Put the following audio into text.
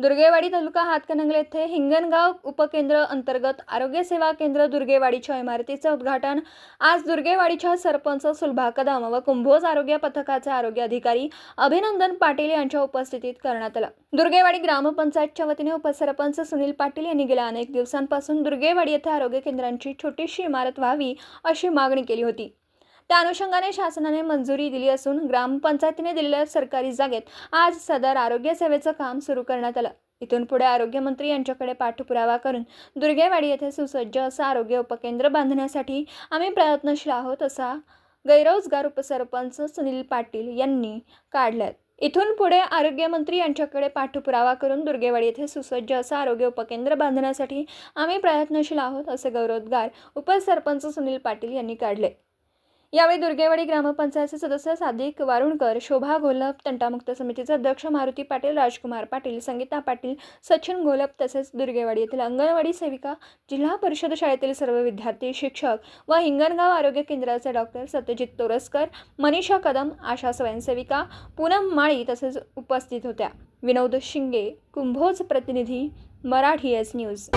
दुर्गेवाडी तालुका हातकणंगले येथे हिंगणगाव उपकेंद्र अंतर्गत आरोग्य सेवा केंद्र दुर्गेवाडीच्या इमारतीचं उद्घाटन. आज दुर्गेवाडीच्या सरपंच सुलभा कदम व कुंभोज आरोग्य पथकाचे आरोग्य अधिकारी अभिनंदन पाटील यांच्या उपस्थितीत करण्यात आलं. दुर्गेवाडी ग्रामपंचायतच्या वतीने उपसरपंच सुनील पाटील यांनी गेल्या अनेक दिवसांपासून दुर्गेवाडी येथे आरोग्य केंद्रांची छोटीशी इमारत व्हावी अशी मागणी केली होती. त्या अनुषंगाने शासनाने मंजुरी दिली असून ग्रामपंचायतीने दिलेल्या सरकारी जागेत आज सदर आरोग्य सेवेचं काम सुरू करण्यात आलं. इथून पुढे आरोग्यमंत्री यांच्याकडे पाठपुरावा करून दुर्गेवाडी येथे सुसज्ज असं आरोग्य उपकेंद्र बांधण्यासाठी आम्ही प्रयत्नशील आहोत असा गैररोजगार उपसरपंच सुनील पाटील यांनी काढल्यात इथून पुढे आरोग्यमंत्री यांच्याकडे पाठपुरावा करून दुर्गेवाडी येथे सुसज्ज असं आरोग्य उपकेंद्र बांधण्यासाठी आम्ही प्रयत्नशील आहोत असे गौरवोद्गार उपसरपंच सुनील पाटील यांनी काढले. यावेळी दुर्गेवाडी ग्रामपंचायतचे सदस्य सादिक वारुणकर शोभा घोलप तंटामुक्त समितीचे अध्यक्ष मारुती पाटील राजकुमार पाटील संगीता पाटील सचिन घोलप तसेच दुर्गेवाडी येथील अंगणवाडी सेविका जिल्हा परिषद शाळेतील सर्व विद्यार्थी शिक्षक व हिंगणगाव आरोग्य केंद्राचे डॉक्टर सत्यजित तोरसकर मनीषा कदम आशा स्वयंसेविका पूनम माळी तसेच उपस्थित होत्या. विनोद शिंगे कुंभोज प्रतिनिधी मराठी एस न्यूज.